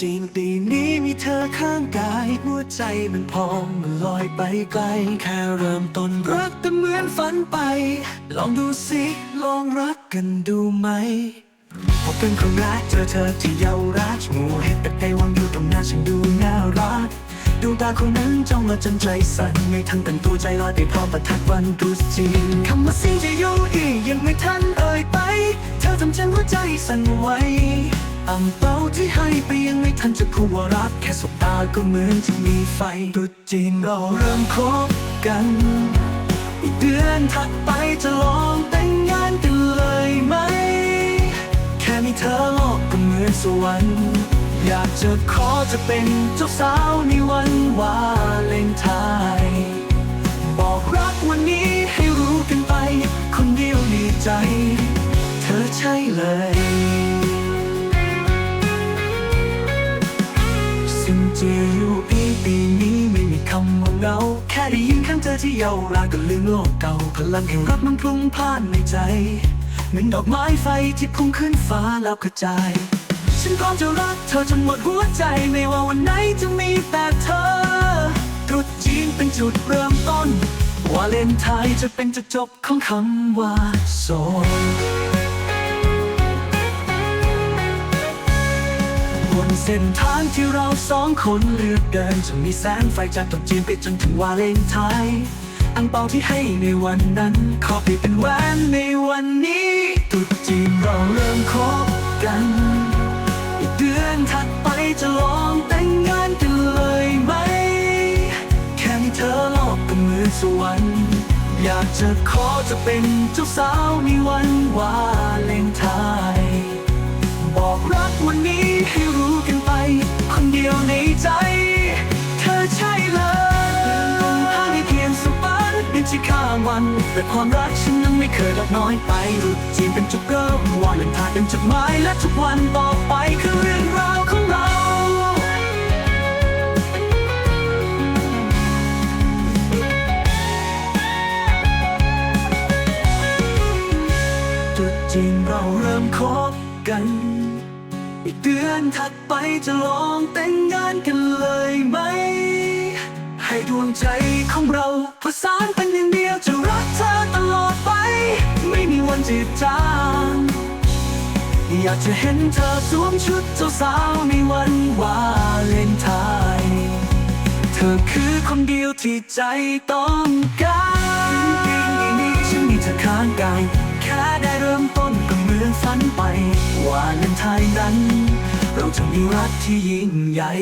จีนปีนี้มีเธอข้างกาย หัวใจมันพองมันลอยไปไกล แค่เริ่มต้นรักแต่เหมือนฝันไป ลองดูสิ ลองรักกันดูไหมพบเป็นครั้งแรกเจอเธอที่เยาวราชงูเห็ดเป็ดไก่วางอยู่ตรงหน้าฉันดูน่ารักดวงตาคนนั้นจ้องมาจนใจสั่นไม่ทันตั้งตัวใจลอยไปพร้อมประทัดวันตรุษจีนคำว่าซิจะยูอียังไม่ทันเอ่ยไป เธอทำฉันหัวใจสั่นไหว อ่ำเปาที่ให้ไปยังไม่ทันจะพูดว่ารักแค่สบตาก็เหมือนจะมีไฟตรุษจีนเราเริ่มคบกัน อีกเดือนถัดไปจะลองแต่งงานกันเลยไหม แค่มีเธอโลกก็เหมือนสวรรค์อยากจะขอจะเป็นเจ้าสาวในวันวาเลนไทน์บอกรักวันนี้ให้รู้กันไป คนเดียวในใจ เธอใช่เลย ที่เยาวราก็ลืมโลกเก่าพลังแห่งรักมันพลุ่งพล่านในใจเหมือนดอกไม้ไฟที่พุ่งขึ้นฟ้าแล้วกระจาย ฉันพร้อมจะรักเธอจนหมดหัวใจไม่ว่าวันไหนจะมีแต่เธอตรุษจีนเป็นจุดเริ่มต้นวาเลนไทน์จะเป็นจุดจบของคำว่าโสด เส้นทางที่เราสองคนเลือกเดินจะมีแสงไฟจากตรุจีนไปจนถึงวาเลนไทน์อังเปาที่ให้ในวันนั้น ขอเปลี่ยนเป็นแหวนในวันนี้ตรุษจีนเราเริ่มคบกัน อีกเดือนถัดไปจะลองแต่งงานกันเลยไหม แค่มีเธอโลกก็เหมือสวรรค์อยากจะขอจะเป็นเจ้าสาวในวันวาเลนไทน์ วัน แต่ความรักฉันนั้นไม่เคยลดน้อยไปรุดจีนเป็นจุดเริ่มวาเลนทน์เป็นจุดหมายและทุกวันต่อไปคือเรื่องราวของเราจุดจริงเราเริ่มคบกัน อีกเดือนถัดไปจะลองแต่งงานกันเลยไหม ให้ดวงใจของเราประสานเป็ อยากจะเห็นเธอสวมชุดเจ้าสาวในวันวาเลนไทน์เธอคือคนเดียวที่ใจต้องการปีนี้ฉันมีเธอข้างกายแค่ได้เริ่มต้นก็เหมือนฝันไปวาเลนไทน์นั้น เราจะมีรักที่ยิ่งใหญ่